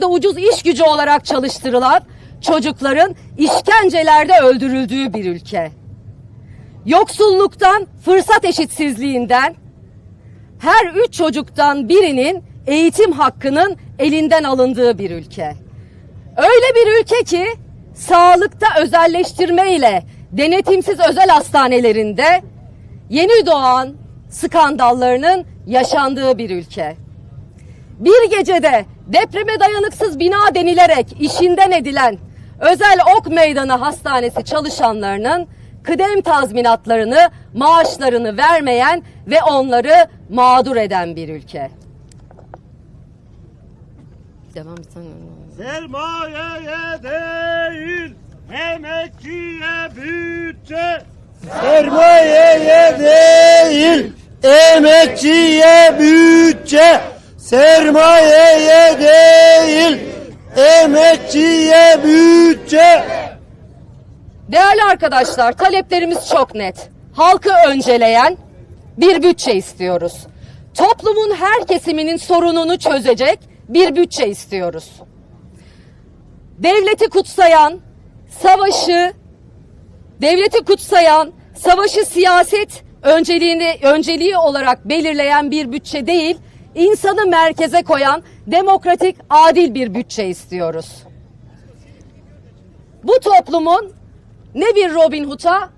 da ucuz iş gücü olarak çalıştırılan çocukların işkencelerde öldürüldüğü bir ülke. Yoksulluktan, fırsat eşitsizliğinden, her üç çocuktan birinin eğitim hakkının elinden alındığı bir ülke. Öyle bir ülke ki sağlıkta özelleştirme ile denetimsiz özel hastanelerinde yeni doğan skandallarının yaşandığı bir ülke. Bir gecede depreme dayanıksız bina denilerek işinden edilen özel ok meydanı hastanesi çalışanlarının kıdem tazminatlarını, maaşlarını vermeyen ve onları mağdur eden bir ülke. Devam etsene. Sermayeye değil, emekçiye bütçe. Sermayeye değil, emekçiye bütçe. Sermayeye değil, emekçiye bütçe. Değerli arkadaşlar, taleplerimiz çok net. Halkı önceleyen bir bütçe istiyoruz. Toplumun her kesiminin sorununu çözecek bir bütçe istiyoruz. Devleti kutsayan, savaşı, devleti kutsayan, savaşı siyaset önceliğini önceliği olarak belirleyen bir bütçe değil, insanı merkeze koyan demokratik, adil bir bütçe istiyoruz. Bu toplumun ne bir Robin Hood'a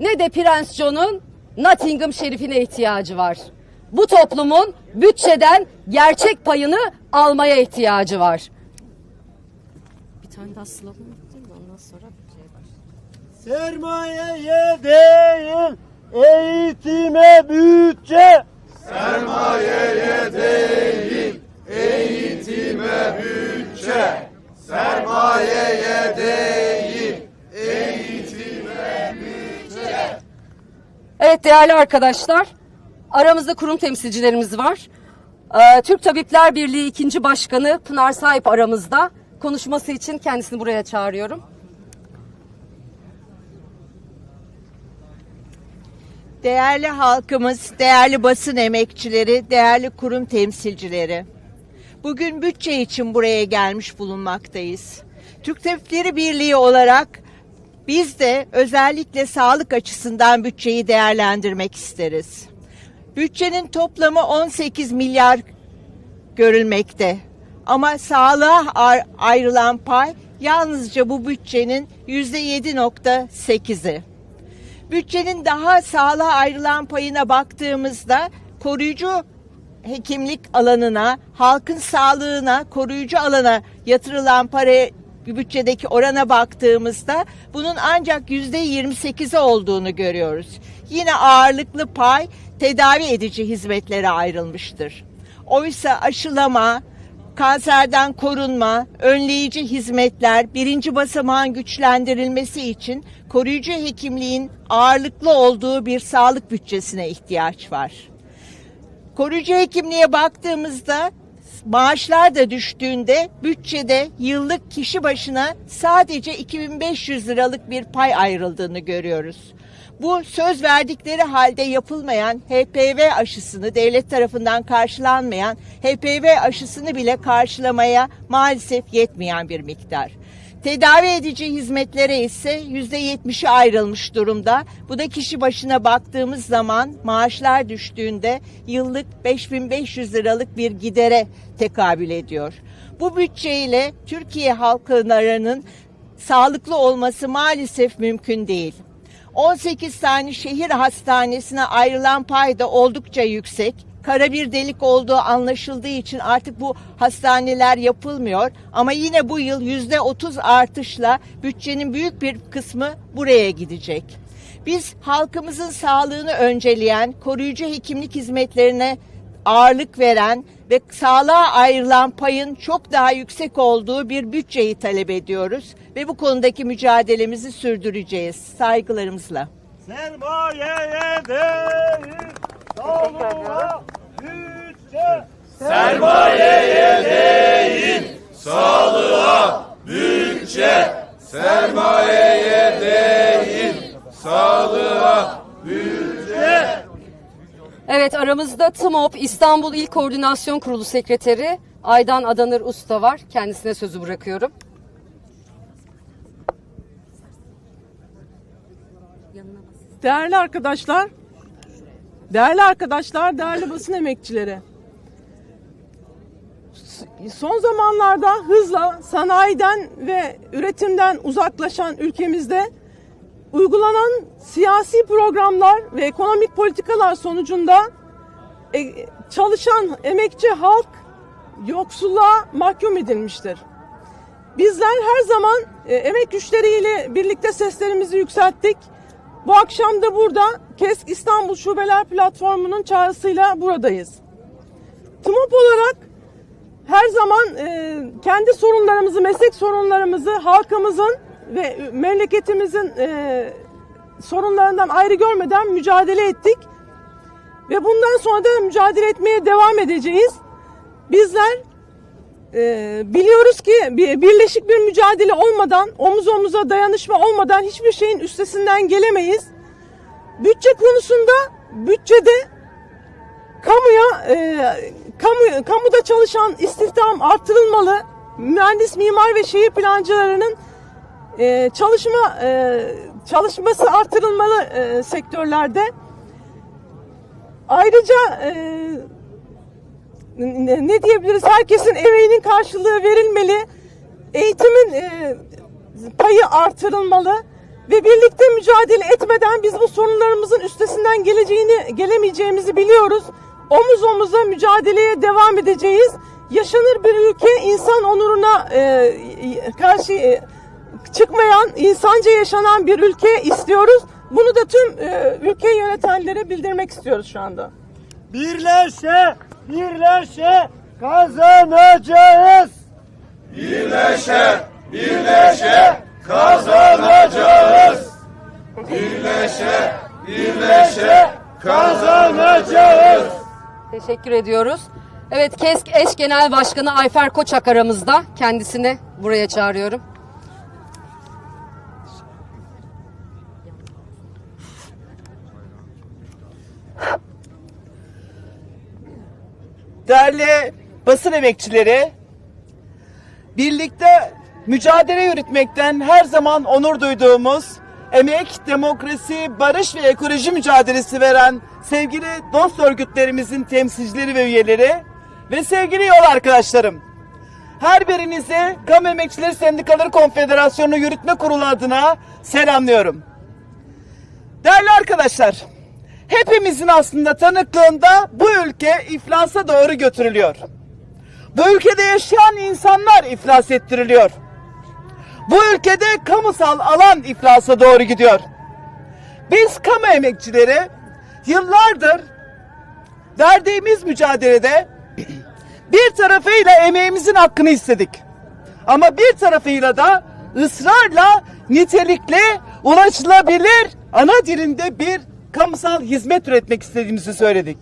ne de Prens John'un Nottingham şerifine ihtiyacı var. Bu toplumun bütçeden gerçek payını almaya ihtiyacı var. Bir tane daha slogan yapayım da ondan sonra şey var. Sermayeye değil, eğitime bütçe. Evet değerli arkadaşlar, aramızda kurum temsilcilerimiz var. Ee, Türk Tabipler Birliği ikinci Başkanı Pınar Sahip aramızda. Konuşması için kendisini buraya çağırıyorum. Değerli halkımız, değerli basın emekçileri, değerli kurum temsilcileri. Bugün bütçe için buraya gelmiş bulunmaktayız. Türk Tabipleri Birliği olarak biz de özellikle sağlık açısından bütçeyi değerlendirmek isteriz. Bütçenin toplamı 18 milyar görülmekte. Ama sağlığa ayrılan pay yalnızca bu bütçenin %7.8'i. Bütçenin daha sağlığa ayrılan payına baktığımızda koruyucu hekimlik alanına, halkın sağlığına, koruyucu alana yatırılan para bütçedeki orana baktığımızda bunun ancak yüzde 28'i olduğunu görüyoruz. Yine ağırlıklı pay tedavi edici hizmetlere ayrılmıştır. Oysa aşılama, kanserden korunma, önleyici hizmetler, birinci basamağın güçlendirilmesi için koruyucu hekimliğin ağırlıklı olduğu bir sağlık bütçesine ihtiyaç var. Koruyucu hekimliğe baktığımızda maaşlar da düştüğünde bütçede yıllık kişi başına sadece 2500 liralık bir pay ayrıldığını görüyoruz. Bu söz verdikleri halde yapılmayan HPV aşısını devlet tarafından karşılanmayan HPV aşısını bile karşılamaya maalesef yetmeyen bir miktar. Tedavi edici hizmetlere ise yüzde yetmişi ayrılmış durumda. Bu da kişi başına baktığımız zaman maaşlar düştüğünde yıllık 5500 liralık bir gidere tekabül ediyor. Bu bütçeyle Türkiye halklarının sağlıklı olması maalesef mümkün değil. 18 tane şehir hastanesine ayrılan pay da oldukça yüksek. Kara bir delik olduğu anlaşıldığı için artık bu hastaneler yapılmıyor. Ama yine bu yıl yüzde 30 artışla bütçenin büyük bir kısmı buraya gidecek. Biz halkımızın sağlığını önceleyen, koruyucu hekimlik hizmetlerine ağırlık veren ve sağlığa ayrılan payın çok daha yüksek olduğu bir bütçeyi talep ediyoruz ve bu konudaki mücadelemizi sürdüreceğiz. Saygılarımızla. Sermayeye değil, sağlığa bütçe. Evet aramızda TMOP İstanbul İl Koordinasyon Kurulu Sekreteri Aydan Adanır Usta var. Kendisine sözü bırakıyorum. Değerli arkadaşlar, değerli arkadaşlar, değerli basın emekçileri. Son zamanlarda hızla sanayiden ve üretimden uzaklaşan ülkemizde uygulanan siyasi programlar ve ekonomik politikalar sonucunda e, çalışan emekçi halk yoksulluğa mahkum edilmiştir. Bizler her zaman e, emek güçleriyle birlikte seslerimizi yükselttik. Bu akşam da burada KESK İstanbul Şubeler Platformu'nun çağrısıyla buradayız. TMOP olarak her zaman e, kendi sorunlarımızı, meslek sorunlarımızı halkımızın ve memleketimizin e, sorunlarından ayrı görmeden mücadele ettik. Ve bundan sonra da mücadele etmeye devam edeceğiz. Bizler ee, biliyoruz ki bir, birleşik bir mücadele olmadan, omuz omuza dayanışma olmadan hiçbir şeyin üstesinden gelemeyiz. Bütçe konusunda bütçede kamuya, e, kamu, kamuda çalışan istihdam artırılmalı. Mühendis, mimar ve şehir plancılarının e, çalışma e, çalışması artırılmalı e, sektörlerde. Ayrıca e, ne diyebiliriz? Herkesin emeğinin karşılığı verilmeli. Eğitimin e, payı artırılmalı ve birlikte mücadele etmeden biz bu sorunlarımızın üstesinden geleceğini gelemeyeceğimizi biliyoruz. Omuz omuza mücadeleye devam edeceğiz. Yaşanır bir ülke insan onuruna e, karşı e, çıkmayan, insanca yaşanan bir ülke istiyoruz. Bunu da tüm e, ülke yönetenlere bildirmek istiyoruz şu anda. Birleşe, birleşe kazanacağız. Birleşe, birleşe kazanacağız. Birleşe, birleşe kazanacağız. Teşekkür ediyoruz. Evet KESK eş genel başkanı Ayfer Koçak aramızda. Kendisini buraya çağırıyorum. Değerli basın emekçileri, birlikte mücadele yürütmekten her zaman onur duyduğumuz emek, demokrasi, barış ve ekoloji mücadelesi veren sevgili dost örgütlerimizin temsilcileri ve üyeleri ve sevgili yol arkadaşlarım. Her birinizi Kamu Emekçileri Sendikaları Konfederasyonu Yürütme Kurulu adına selamlıyorum. Değerli arkadaşlar, hepimizin aslında tanıklığında bu ülke iflasa doğru götürülüyor. Bu ülkede yaşayan insanlar iflas ettiriliyor. Bu ülkede kamusal alan iflasa doğru gidiyor. Biz kamu emekçileri yıllardır verdiğimiz mücadelede bir tarafıyla emeğimizin hakkını istedik. Ama bir tarafıyla da ısrarla nitelikli, ulaşılabilir ana dilinde bir kamusal hizmet üretmek istediğimizi söyledik.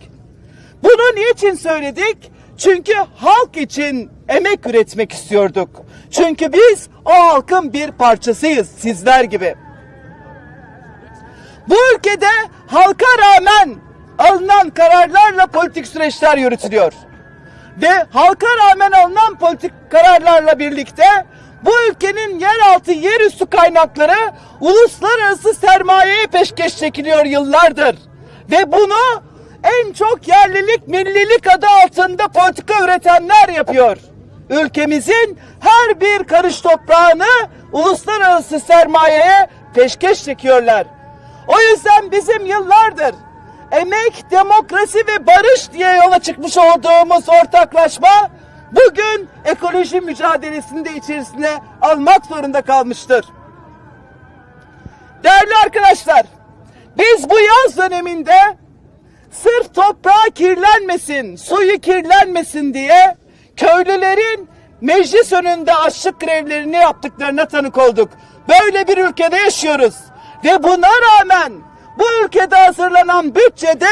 Bunu niçin söyledik? Çünkü halk için emek üretmek istiyorduk. Çünkü biz o halkın bir parçasıyız sizler gibi. Bu ülkede halka rağmen alınan kararlarla politik süreçler yürütülüyor. Ve halka rağmen alınan politik kararlarla birlikte bu ülkenin yeraltı yerüstü kaynakları uluslararası sermayeye peşkeş çekiliyor yıllardır. Ve bunu en çok yerlilik, millilik adı altında politika üretenler yapıyor. Ülkemizin her bir karış toprağını uluslararası sermayeye peşkeş çekiyorlar. O yüzden bizim yıllardır emek, demokrasi ve barış diye yola çıkmış olduğumuz ortaklaşma bugün ekoloji mücadelesinde içerisine almak zorunda kalmıştır. Değerli arkadaşlar, biz bu yaz döneminde sırf toprağı kirlenmesin, suyu kirlenmesin diye köylülerin meclis önünde açlık grevlerini yaptıklarına tanık olduk. Böyle bir ülkede yaşıyoruz. Ve buna rağmen bu ülkede hazırlanan bütçede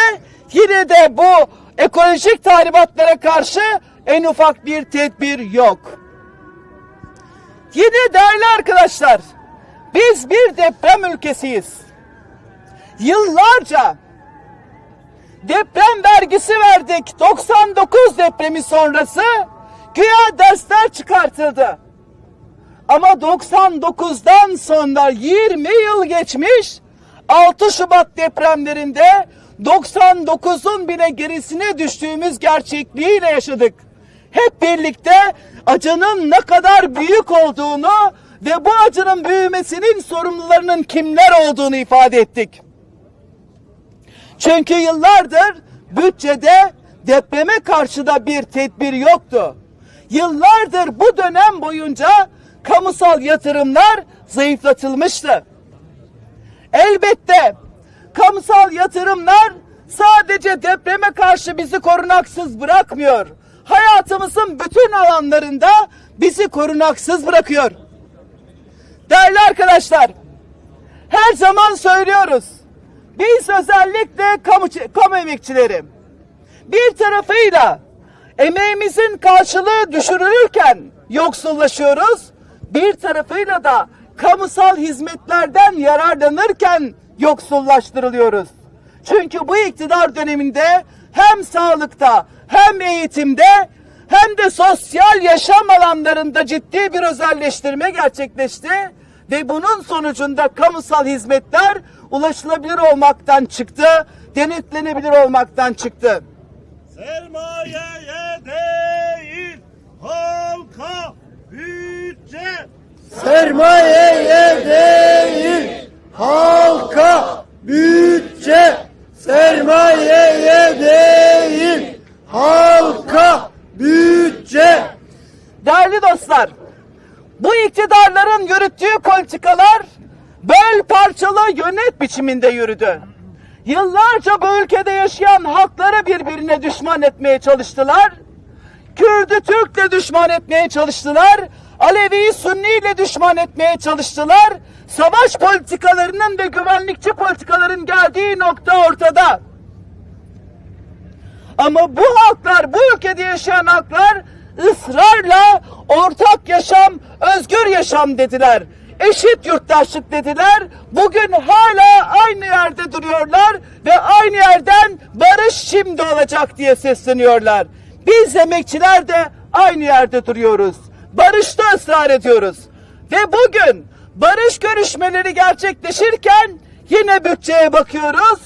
yine de bu ekolojik tahribatlara karşı en ufak bir tedbir yok. Yine değerli arkadaşlar, biz bir deprem ülkesiyiz. Yıllarca deprem vergisi verdik. 99 depremi sonrası Güya dersler çıkartıldı. Ama 99'dan sonra 20 yıl geçmiş. 6 Şubat depremlerinde 99'un bile gerisine düştüğümüz gerçekliğiyle yaşadık. Hep birlikte acının ne kadar büyük olduğunu ve bu acının büyümesinin sorumlularının kimler olduğunu ifade ettik. Çünkü yıllardır bütçede depreme karşı da bir tedbir yoktu. Yıllardır bu dönem boyunca kamusal yatırımlar zayıflatılmıştı. Elbette kamusal yatırımlar sadece depreme karşı bizi korunaksız bırakmıyor. Hayatımızın bütün alanlarında bizi korunaksız bırakıyor. Değerli arkadaşlar, her zaman söylüyoruz. Biz özellikle kamu, kamu emekçileri bir tarafıyla emeğimizin karşılığı düşürülürken yoksullaşıyoruz. Bir tarafıyla da kamusal hizmetlerden yararlanırken yoksullaştırılıyoruz. Çünkü bu iktidar döneminde hem sağlıkta hem eğitimde hem de sosyal yaşam alanlarında ciddi bir özelleştirme gerçekleşti ve bunun sonucunda kamusal hizmetler ulaşılabilir olmaktan çıktı, denetlenebilir olmaktan çıktı. Sermayeye değil, halka bütçe. Sermayeye değil, halka bütçe. Sermayeye değil, halka bütçe. Değerli dostlar, bu iktidarların yürüttüğü politikalar böl parçala yönet biçiminde yürüdü. Yıllarca bu ülkede yaşayan halkları birbirine düşman etmeye çalıştılar. Kürdü Türk'le düşman etmeye çalıştılar. Alevi'yi Sünni ile düşman etmeye çalıştılar. Savaş politikalarının ve güvenlikçi politikaların geldiği nokta ortada. Ama bu halklar, bu ülkede yaşayan halklar ısrarla ortak yaşam, özgür yaşam dediler. Eşit yurttaşlık dediler. Bugün hala aynı yerde duruyorlar ve aynı yerden barış şimdi olacak diye sesleniyorlar. Biz emekçiler de aynı yerde duruyoruz. Barışta ısrar ediyoruz. Ve bugün barış görüşmeleri gerçekleşirken yine bütçeye bakıyoruz.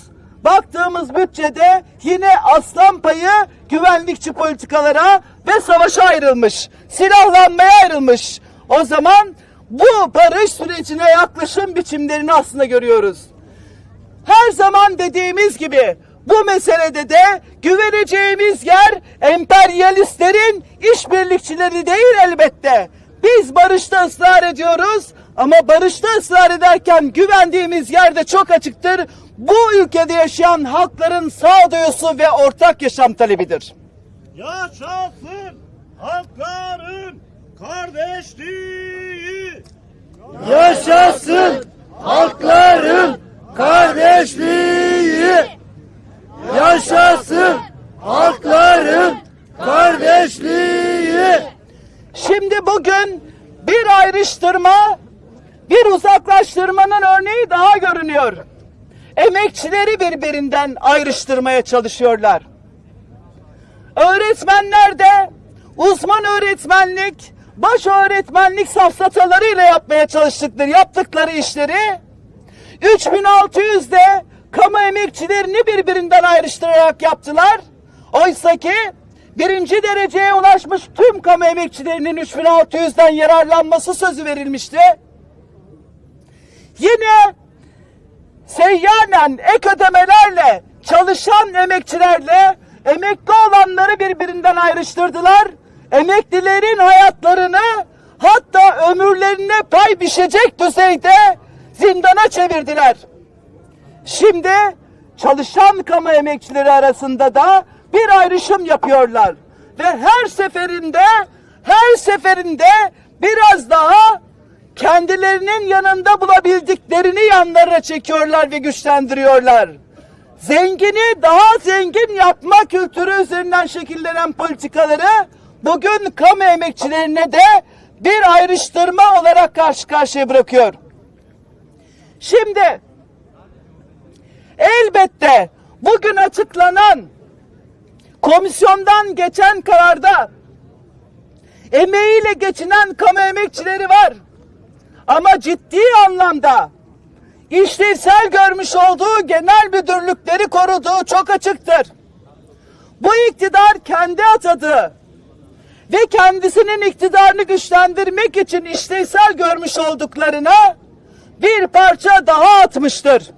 Baktığımız bütçede yine aslan payı güvenlikçi politikalara ve savaşa ayrılmış. Silahlanmaya ayrılmış. O zaman bu barış sürecine yaklaşım biçimlerini aslında görüyoruz. Her zaman dediğimiz gibi bu meselede de güveneceğimiz yer emperyalistlerin işbirlikçileri değil elbette. Biz barışta ısrar ediyoruz ama barışta ısrar ederken güvendiğimiz yerde çok açıktır. Bu ülkede yaşayan halkların sağduyusu ve ortak yaşam talebidir. Yaşasın halkların kardeşliği. Yaşasın halkların kardeşliği. Yaşasın halkların kardeşliği. Şimdi bugün bir ayrıştırma, bir uzaklaştırmanın örneği daha görünüyor. Emekçileri birbirinden ayrıştırmaya çalışıyorlar. Öğretmenler de uzman öğretmenlik, baş öğretmenlik safsatalarıyla yapmaya çalıştıkları, yaptıkları işleri 3600 de kamu emekçilerini birbirinden ayrıştırarak yaptılar. Oysa ki birinci dereceye ulaşmış tüm kamu emekçilerinin 3600'den yararlanması sözü verilmişti. Yine seyyanen ek ödemelerle çalışan emekçilerle emekli olanları birbirinden ayrıştırdılar. Emeklilerin hayatlarını hatta ömürlerine pay biçecek düzeyde zindana çevirdiler. Şimdi çalışan kamu emekçileri arasında da bir ayrışım yapıyorlar. Ve her seferinde her seferinde biraz daha kendilerinin yanında bulabildiklerini yanlarına çekiyorlar ve güçlendiriyorlar. Zengini daha zengin yapma kültürü üzerinden şekillenen politikaları bugün kamu emekçilerine de bir ayrıştırma olarak karşı karşıya bırakıyor. Şimdi elbette bugün açıklanan komisyondan geçen kararda emeğiyle geçinen kamu emekçileri var. Ama ciddi anlamda işlevsel görmüş olduğu genel müdürlükleri koruduğu çok açıktır. Bu iktidar kendi atadığı ve kendisinin iktidarını güçlendirmek için işlevsel görmüş olduklarına bir parça daha atmıştır.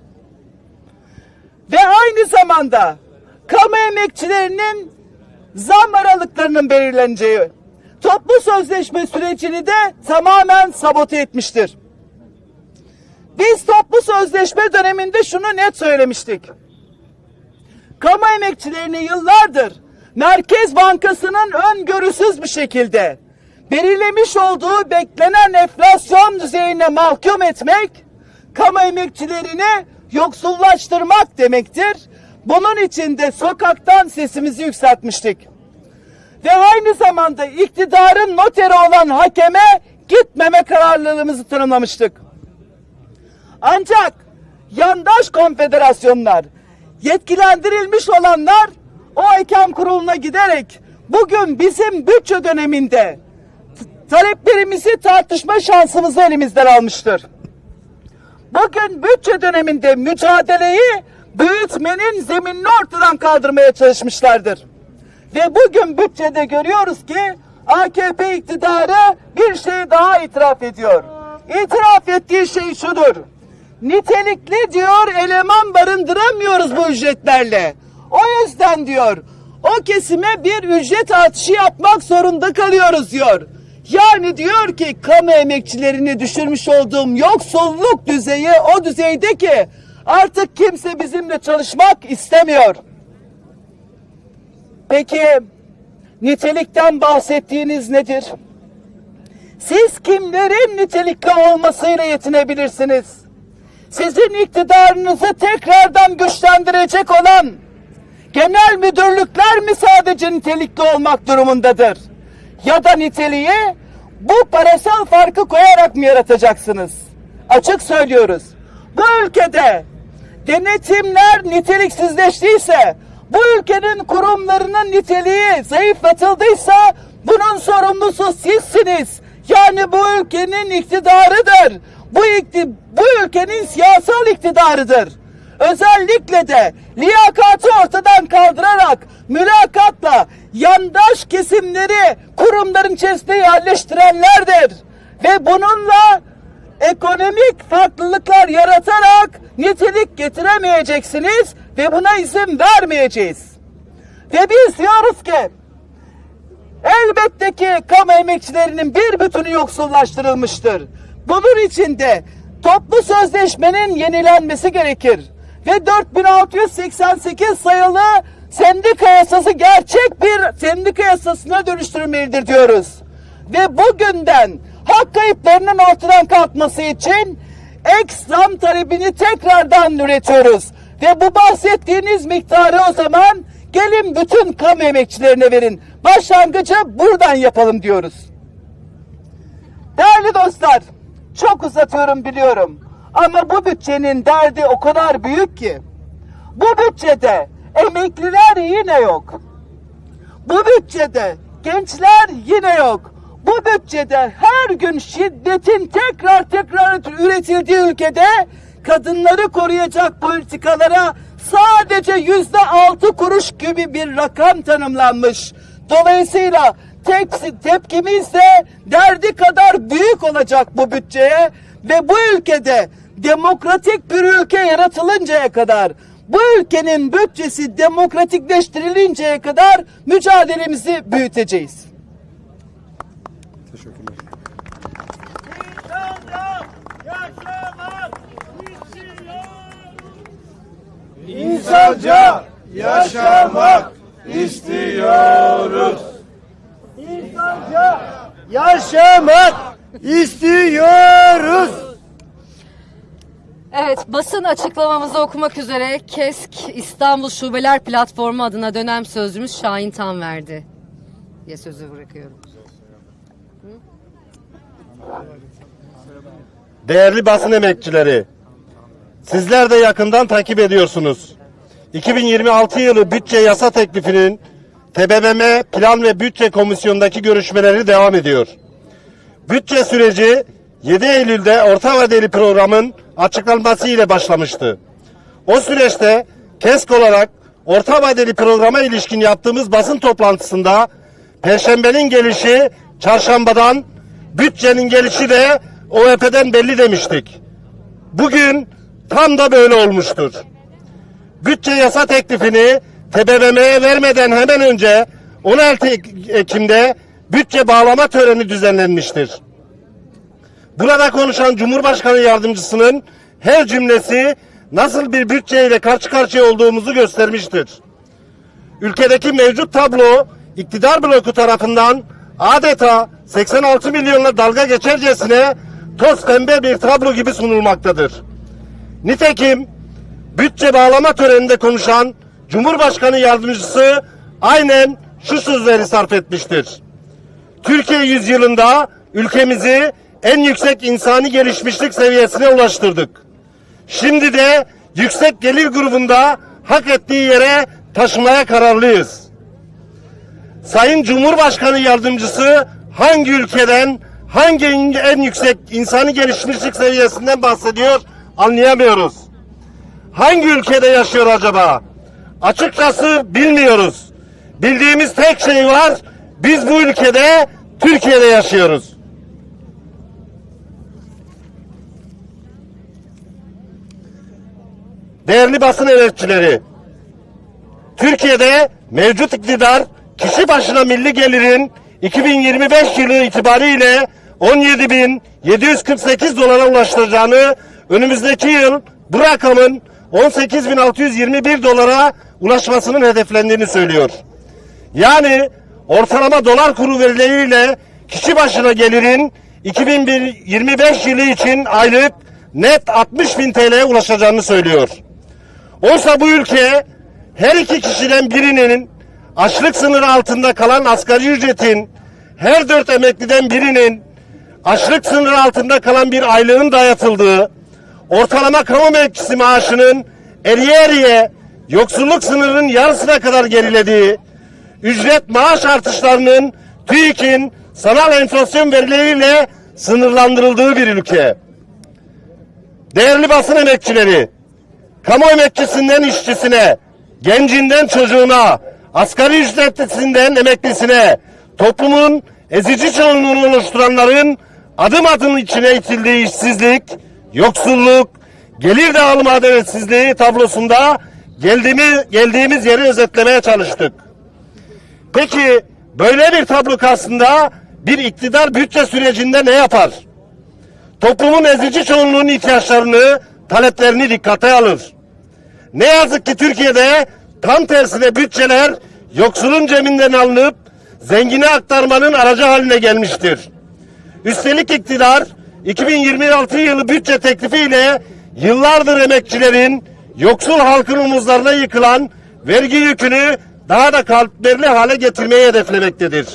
Ve aynı zamanda kamu emekçilerinin zam aralıklarının belirleneceği toplu sözleşme sürecini de tamamen sabote etmiştir. Biz toplu sözleşme döneminde şunu net söylemiştik. Kamu emekçilerini yıllardır Merkez Bankası'nın öngörüsüz bir şekilde belirlemiş olduğu beklenen enflasyon düzeyine mahkum etmek, kamu emekçilerini yoksullaştırmak demektir. Bunun için de sokaktan sesimizi yükseltmiştik. Ve aynı zamanda iktidarın noteri olan hakeme gitmeme kararlılığımızı tanımlamıştık. Ancak yandaş konfederasyonlar, yetkilendirilmiş olanlar o hakem kuruluna giderek bugün bizim bütçe döneminde taleplerimizi tartışma şansımızı elimizden almıştır. Bugün bütçe döneminde mücadeleyi büyütmenin zeminini ortadan kaldırmaya çalışmışlardır. Ve bugün bütçede görüyoruz ki AKP iktidarı bir şey daha itiraf ediyor. İtiraf ettiği şey şudur. Nitelikli diyor eleman barındıramıyoruz bu ücretlerle. O yüzden diyor o kesime bir ücret artışı yapmak zorunda kalıyoruz diyor. Yani diyor ki kamu emekçilerini düşürmüş olduğum yoksulluk düzeyi o düzeyde ki artık kimse bizimle çalışmak istemiyor. Peki nitelikten bahsettiğiniz nedir? Siz kimlerin nitelikli olmasıyla yetinebilirsiniz? Sizin iktidarınızı tekrardan güçlendirecek olan genel müdürlükler mi sadece nitelikli olmak durumundadır? Ya da niteliği bu parasal farkı koyarak mı yaratacaksınız? Açık söylüyoruz. Bu ülkede denetimler niteliksizleştiyse, bu ülkenin kurumlarının niteliği zayıflatıldıysa bunun sorumlusu sizsiniz. Yani bu ülkenin iktidarıdır. Bu, ikti, bu ülkenin siyasal iktidarıdır. Özellikle de liyakatı ortadan kaldırarak mülakatla yandaş kesimleri kurumların içerisinde yerleştirenlerdir. Ve bununla ekonomik farklılıklar yaratarak nitelik getiremeyeceksiniz ve buna izin vermeyeceğiz. Ve biz diyoruz ki elbette ki kamu emekçilerinin bir bütünü yoksullaştırılmıştır. Bunun için de toplu sözleşmenin yenilenmesi gerekir. Ve 4688 sayılı sendika yasası gerçek bir sendika yasasına dönüştürülmelidir diyoruz. Ve bugünden hak kayıplarının ortadan kalkması için ek zam talebini tekrardan üretiyoruz. Ve bu bahsettiğiniz miktarı o zaman gelin bütün kamu emekçilerine verin. Başlangıcı buradan yapalım diyoruz. Değerli dostlar, çok uzatıyorum biliyorum. Ama bu bütçenin derdi o kadar büyük ki. Bu bütçede emekliler yine yok. Bu bütçede gençler yine yok. Bu bütçede her gün şiddetin tekrar tekrar üretildiği ülkede kadınları koruyacak politikalara sadece yüzde altı kuruş gibi bir rakam tanımlanmış. Dolayısıyla tek, tepkimiz de derdi kadar büyük olacak bu bütçeye ve bu ülkede demokratik bir ülke yaratılıncaya kadar bu ülkenin bütçesi demokratikleştirilinceye kadar mücadelemizi büyüteceğiz. İnsanca yaşamak istiyoruz. İnsanca yaşamak istiyoruz. Evet, basın açıklamamızı okumak üzere KESK İstanbul Şubeler Platformu adına dönem sözcümüz Şahin Tan verdi diye sözü bırakıyorum. Değerli basın emekçileri, sizler de yakından takip ediyorsunuz. 2026 yılı bütçe yasa teklifinin TBMM Plan ve Bütçe Komisyonu'ndaki görüşmeleri devam ediyor. Bütçe süreci 7 Eylül'de orta vadeli programın açıklanması ile başlamıştı. O süreçte KESK olarak orta vadeli programa ilişkin yaptığımız basın toplantısında Perşembenin gelişi çarşambadan, bütçenin gelişi de OEP'den belli demiştik. Bugün tam da böyle olmuştur. Bütçe yasa teklifini TBMM'ye vermeden hemen önce 16 Ekim'de bütçe bağlama töreni düzenlenmiştir. Burada konuşan Cumhurbaşkanı yardımcısının her cümlesi nasıl bir bütçeyle karşı karşıya olduğumuzu göstermiştir. Ülkedeki mevcut tablo iktidar bloku tarafından adeta 86 milyonla dalga geçercesine toz pembe bir tablo gibi sunulmaktadır. Nitekim bütçe bağlama töreninde konuşan Cumhurbaşkanı yardımcısı aynen şu sözleri sarf etmiştir. Türkiye yüzyılında ülkemizi en yüksek insani gelişmişlik seviyesine ulaştırdık. Şimdi de yüksek gelir grubunda hak ettiği yere taşımaya kararlıyız. Sayın Cumhurbaşkanı yardımcısı hangi ülkeden, hangi en yüksek insani gelişmişlik seviyesinden bahsediyor anlayamıyoruz. Hangi ülkede yaşıyor acaba? Açıkçası bilmiyoruz. Bildiğimiz tek şey var. Biz bu ülkede Türkiye'de yaşıyoruz. Değerli basın emekçileri, Türkiye'de mevcut iktidar kişi başına milli gelirin 2025 yılı itibariyle 17.748 dolara ulaştıracağını önümüzdeki yıl bu rakamın 18.621 dolara ulaşmasının hedeflendiğini söylüyor. Yani ortalama dolar kuru verileriyle kişi başına gelirin 2025 yılı için aylık net 60 bin TL'ye ulaşacağını söylüyor. Oysa bu ülke her iki kişiden birinin açlık sınırı altında kalan asgari ücretin her dört emekliden birinin açlık sınırı altında kalan bir aylığın dayatıldığı, ortalama kamu emekçisi maaşının eriye eriye yoksulluk sınırının yarısına kadar gerilediği, ücret maaş artışlarının TÜİK'in sanal enflasyon verileriyle sınırlandırıldığı bir ülke. Değerli basın emekçileri, kamu emekçisinden işçisine, gencinden çocuğuna, asgari ücretlisinden emeklisine, toplumun ezici çoğunluğunu oluşturanların adım adım içine itildiği işsizlik, yoksulluk, gelir dağılımı adaletsizliği tablosunda geldiğimiz, geldiğimiz yeri özetlemeye çalıştık. Peki böyle bir tablo karşısında bir iktidar bütçe sürecinde ne yapar? Toplumun ezici çoğunluğunun ihtiyaçlarını, taleplerini dikkate alır. Ne yazık ki Türkiye'de tam tersine bütçeler yoksulun cebinden alınıp zengine aktarmanın aracı haline gelmiştir. Üstelik iktidar 2026 yılı bütçe teklifiyle yıllardır emekçilerin yoksul halkın omuzlarına yıkılan vergi yükünü daha da kalplerli hale getirmeyi hedeflemektedir.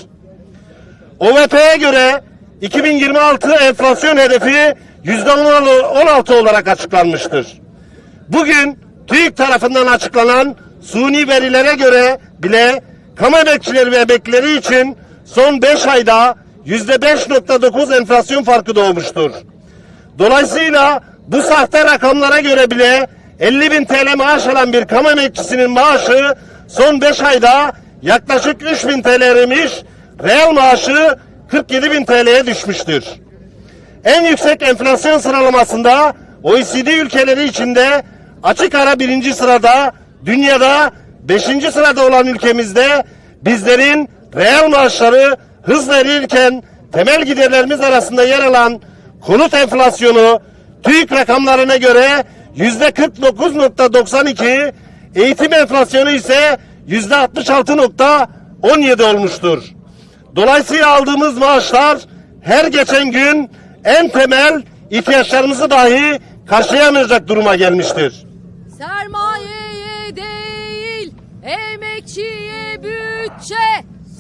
OVP'ye göre 2026 enflasyon hedefi %16 olarak açıklanmıştır. Bugün TÜİK tarafından açıklanan suni verilere göre bile kamu emekçileri ve emeklileri için son 5 ayda %5.9 enflasyon farkı doğmuştur. Dolayısıyla bu sahte rakamlara göre bile 50 bin TL maaş alan bir kamu emekçisinin maaşı son 5 ayda yaklaşık 3 bin TL erimiş, reel maaşı 47 bin TL'ye düşmüştür. En yüksek enflasyon sıralamasında OECD ülkeleri içinde açık ara birinci sırada, dünyada beşinci sırada olan ülkemizde bizlerin reel maaşları hızla erirken temel giderlerimiz arasında yer alan konut enflasyonu TÜİK rakamlarına göre yüzde 49.92, eğitim enflasyonu ise yüzde 66.17 olmuştur. Dolayısıyla aldığımız maaşlar her geçen gün en temel ihtiyaçlarımızı dahi karşılayamayacak duruma gelmiştir. Sermayeye değil, emekçiye bütçe.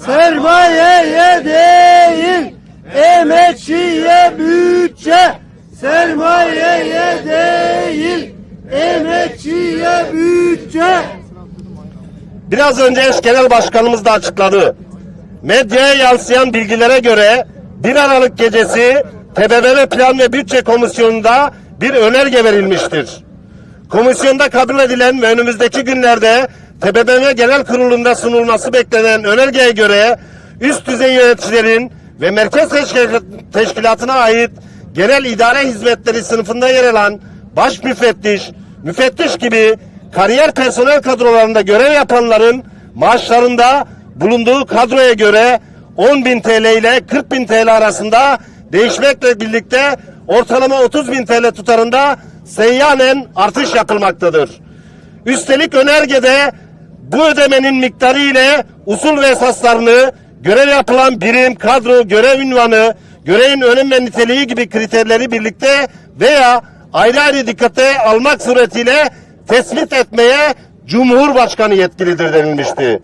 Sermayeye değil, emekçiye bütçe. Sermayeye değil, emekçiye bütçe. biraz önce eş genel başkanımız da açıkladı. Medyaya yansıyan bilgilere göre 1 Aralık gecesi TBMM Plan ve Bütçe Komisyonu'nda bir önerge verilmiştir. Komisyonda kabul edilen ve önümüzdeki günlerde TBMM Genel Kurulu'nda sunulması beklenen önergeye göre üst düzey yöneticilerin ve Merkez Teşkil- Teşkilatı'na ait genel idare hizmetleri sınıfında yer alan baş müfettiş, müfettiş gibi kariyer personel kadrolarında görev yapanların maaşlarında bulunduğu kadroya göre 10.000 TL ile 40.000 TL arasında değişmekle birlikte ortalama 30.000 TL tutarında seyyanen artış yapılmaktadır. Üstelik önergede bu ödemenin miktarı ile usul ve esaslarını görev yapılan birim, kadro, görev ünvanı, görevin önem ve niteliği gibi kriterleri birlikte veya ayrı ayrı dikkate almak suretiyle tespit etmeye Cumhurbaşkanı yetkilidir denilmişti.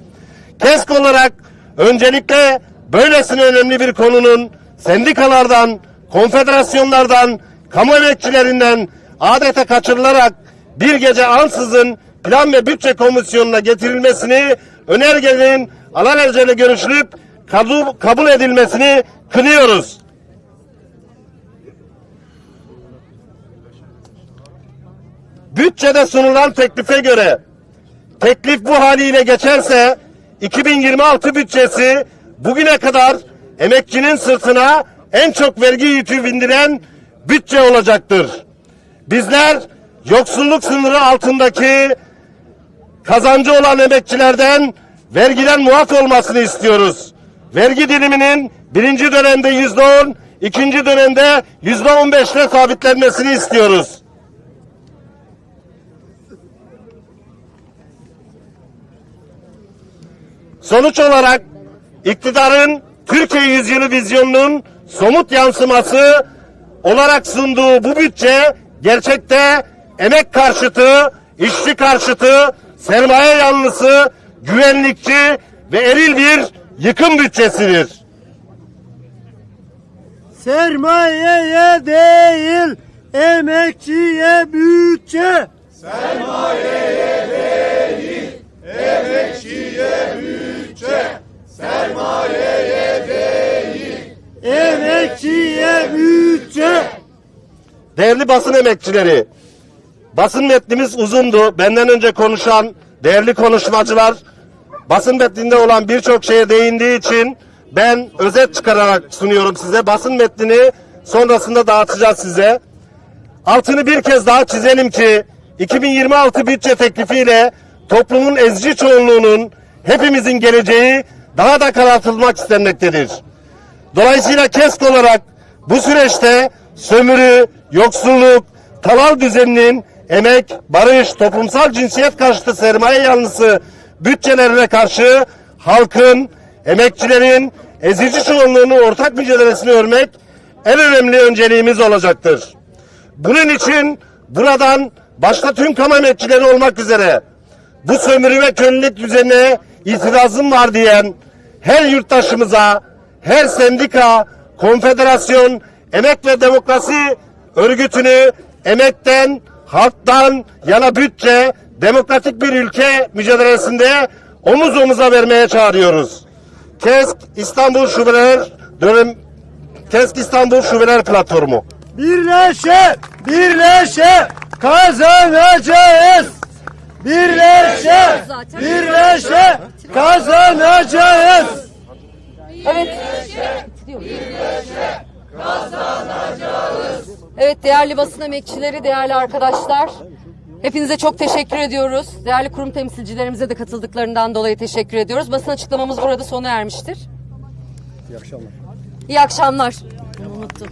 KESK olarak öncelikle böylesine önemli bir konunun sendikalardan, konfederasyonlardan, kamu emekçilerinden adeta kaçırılarak bir gece ansızın plan ve bütçe komisyonuna getirilmesini, önergenin alelacele görüşülüp kabul, edilmesini kınıyoruz. Bütçede sunulan teklife göre teklif bu haliyle geçerse 2026 bütçesi bugüne kadar emekçinin sırtına en çok vergi yükü bindiren bütçe olacaktır. Bizler yoksulluk sınırı altındaki kazancı olan emekçilerden vergiden muaf olmasını istiyoruz. Vergi diliminin birinci dönemde yüzde on, ikinci dönemde yüzde on beşle sabitlenmesini istiyoruz. Sonuç olarak iktidarın Türkiye yüzyılı vizyonunun somut yansıması olarak sunduğu bu bütçe gerçekte emek karşıtı, işçi karşıtı, sermaye yanlısı, güvenlikçi ve eril bir yıkım bütçesidir. Sermayeye değil, emekçiye bütçe. Emekçiye bütçe. Değerli basın emekçileri, basın metnimiz uzundu. Benden önce konuşan değerli konuşmacılar basın metninde olan birçok şeye değindiği için ben özet çıkararak sunuyorum size. Basın metnini sonrasında dağıtacağız size. Altını bir kez daha çizelim ki 2026 bütçe teklifiyle toplumun ezici çoğunluğunun hepimizin geleceği daha da karartılmak istenmektedir. Dolayısıyla KESK olarak bu süreçte sömürü, yoksulluk, talal düzeninin emek, barış, toplumsal cinsiyet karşıtı sermaye yanlısı bütçelerine karşı halkın, emekçilerin, ezici çoğunluğunun ortak mücadelesini örmek en önemli önceliğimiz olacaktır. Bunun için buradan başta tüm kamu emekçileri olmak üzere bu sömürü ve kölelik düzenine itirazım var diyen her yurttaşımıza, her sendika, konfederasyon, emek ve demokrasi örgütünü emekten, halktan yana bütçe, demokratik bir ülke mücadelesinde omuz omuza vermeye çağırıyoruz. KESK İstanbul Şubeler dönem KESK İstanbul Şubeler Platformu. Birleşe, birleşe kazanacağız. Birleşe, birleşe kazanacağız. Evet. Evet değerli basın emekçileri, değerli arkadaşlar. Hepinize çok teşekkür ediyoruz. Değerli kurum temsilcilerimize de katıldıklarından dolayı teşekkür ediyoruz. Basın açıklamamız burada sona ermiştir. İyi akşamlar. İyi akşamlar. Unuttum.